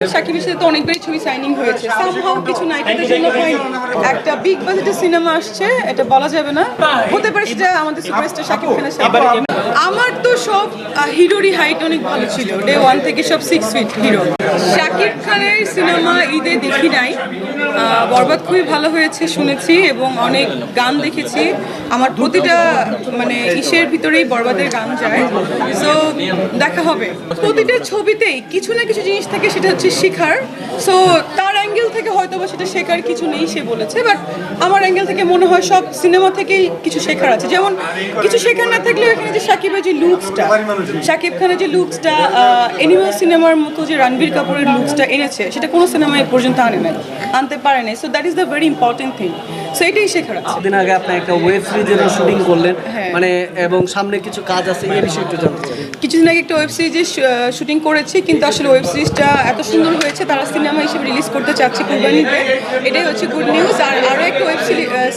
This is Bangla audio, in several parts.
সাকিবের সাথে তো অনেকবারই ছবি সাইনিং হয়েছে। সামহাও কিছু নায়িকাদের জন্য হয়নি একটা বিগ বাজেটের সিনেমা আসছে এটা বলা যাবে না। হতে পারে সেটা আমাদের সুপারস্টার সাকিব খানের সাথে। আমার তো সব হিরোরই হাইট অনেক ভালো ছিল। ডে ওয়ান থেকে সব সিক্স ফিট হিরো শাকিব খানের সিনেমা ঈদে দেখি নাই। বরবাদ খুবই ভালো হয়েছে শুনেছি এবং অনেক গান দেখেছি। আমার প্রতিটা মানে ইসের ভিতরেই বরবাদের গান যায়। সো দেখা হবে। প্রতিটা ছবিতেই কিছু না কিছু জিনিস থাকে, সেটা হচ্ছে শেখার। সো তার অ্যাঙ্গেল থেকে হয়তো বা সেটা শেখার কিছু নেই, সে বলেছে। বাট আমার অ্যাঙ্গেল থেকে মনে হয় সব সিনেমা থেকেই কিছু শেখার আছে। যেমন, কিছু শেখার না থাকলেও এখানে যে সাকিবের যে লুকসটা সাকিব খানের যে লুকসটা এনিমাল সিনেমার মতো যে রণবীর কাপুরের লুকসটা এনেছে, সেটা কোনো সিনেমায় পর্যন্ত আনে নাই, আনতে পারে নাই। So that is the very important thing so এটাই শেখার আছে। দিন আগে একটা ওয়েব সিরিজেরও শুটিং করলেন হ্যাঁ। মানে এবং সামনে কিছু কাজ আছে এই বিষয়ে একটু জানতে চাই। কিছুদিন আগে একটা ওয়েব সিরিজের শুটিং করেছি কিন্তু আসলে ওয়েব সিরিজটা এত সুন্দর হয়েছে তারা সিনেমা হিসেবে রিলিজ করতে চাচ্ছে কুরবানিতে। এটাই হচ্ছে গুড নিউজ আর আরও একটা ওয়েব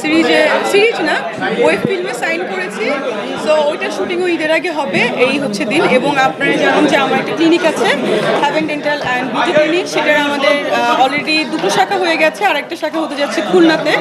সিরিজে সিরিজ না ওয়েব ফিল্মে সাইন করেছি। সো ওইটা শুটিংও ঈদের আগে হবে এই হচ্ছে দিন। এবং আপনারা জানেন যে আমার একটা ক্লিনিক আছে haven dental and beauty clinic সেটার আমাদের অলরেডি দুটো শাখা হয়ে গেছে আর একটা শাখা হতে যাচ্ছে খুলনাতে।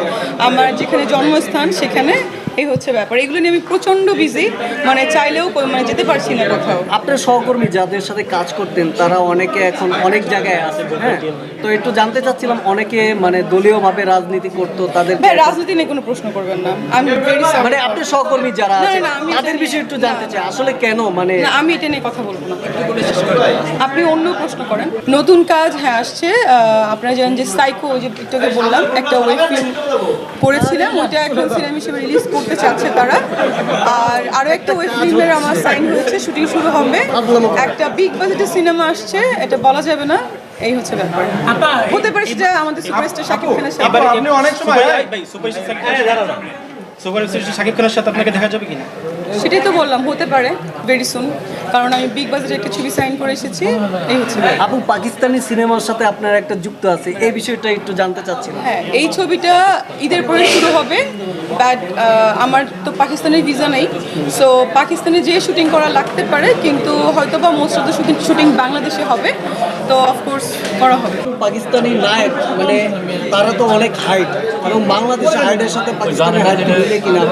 আমার যেখানে জন্মস্থান সেখানে। এই হচ্ছে ব্যাপার। এগুলো নিয়ে আমি প্রচণ্ড বিজি মানে চাইলেও মানে যেতে পারছি না কোথাও। আপনার সহকর্মী যাদের সাথে কাজ করতেন তারা অনেকে এখন অনেক জায়গায় আছে হ্যাঁ? তো একটু জানতে চাচ্ছিলাম অনেকে মানে দলীয়ভাবে রাজনীতি করতো তাদের রাজনীতি নিয়ে কোনো প্রশ্ন করবেন না। আমি মানে আপনার সহকর্মী যারা আছে তাদের বিষয়ে একটু জানতে চাই আসলে কেন মানে আমি এটা নিয়ে কথা বলব না। আপনি অন্য প্রশ্ন করেন। নতুন কাজ হ্যাঁ আসছে। আপনারা জানেন যে সাইকো ওই যে বললাম একটা ওয়েব ফিল্ম করেছিলাম ওইটা এখন সিনেমা হিসেবে রিলিজ করতে চাচ্ছে তারা। আর আরও একটা ওয়েব ফিল্মের আমার সাইন হয়েছে শুটিং শুরু হবে। একটা বিগ বাজেটের সিনেমা আসছে এটা বলা যাবে না এই হচ্ছে ব্যাপার। হতে পারে সেটা আমাদের সুপারস্টার শাকিব খানের সাথে। আপনি অনেক সময় ভাই সুপার সুপার শাকিব খানের সাথে আপনাকে দেখা যাবে কিনা? সেটাই তো বললাম হতে পারে ভেরি সুন কারণ আমি বিগ বাজেটের একটা ছবি সাইন করে এসেছি এই হচ্ছে। আপু পাকিস্তানি সিনেমার সাথে আপনার একটা যুক্ত আছে এই বিষয়টা একটু জানতে চাচ্ছিলাম। হ্যাঁ এই ছবিটা ঈদের পরে শুরু হবে বাট আমার তো পাকিস্তানের ভিসা নেই। সো পাকিস্তানে যে শুটিং করা লাগতে পারে কিন্তু হয়তো বা most of the shooting shooting বাংলাদেশে হবে। তো অফকোর্স করা হবে। পাকিস্তানি নায়ক মানে তারা তো অনেক হাইট এবং বাংলাদেশের হাইটের সাথে পাকিস্তানের হাইট মিলে কিনা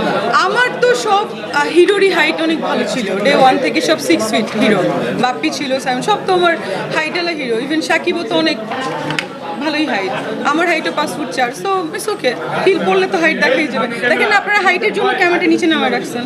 সব হিরোরই হাইট অনেক ভালো ছিল। ডে ওয়ান থেকে সব সিক্স ফিট হিরো বাপ্পি ছিল সাইম সব তো আমার হাইটালা হিরো ইভেন সাকিবও তো অনেক ভালোই হাইট আমার হাইটও পাঁচ ফুট চার সো ইটস ওকে হিল পড়লে তো হাইট দেখাই যাবে। দেখেন আপনারা হাইটের জন্য ক্যামেরাটা নিচে নামা রাখছেন।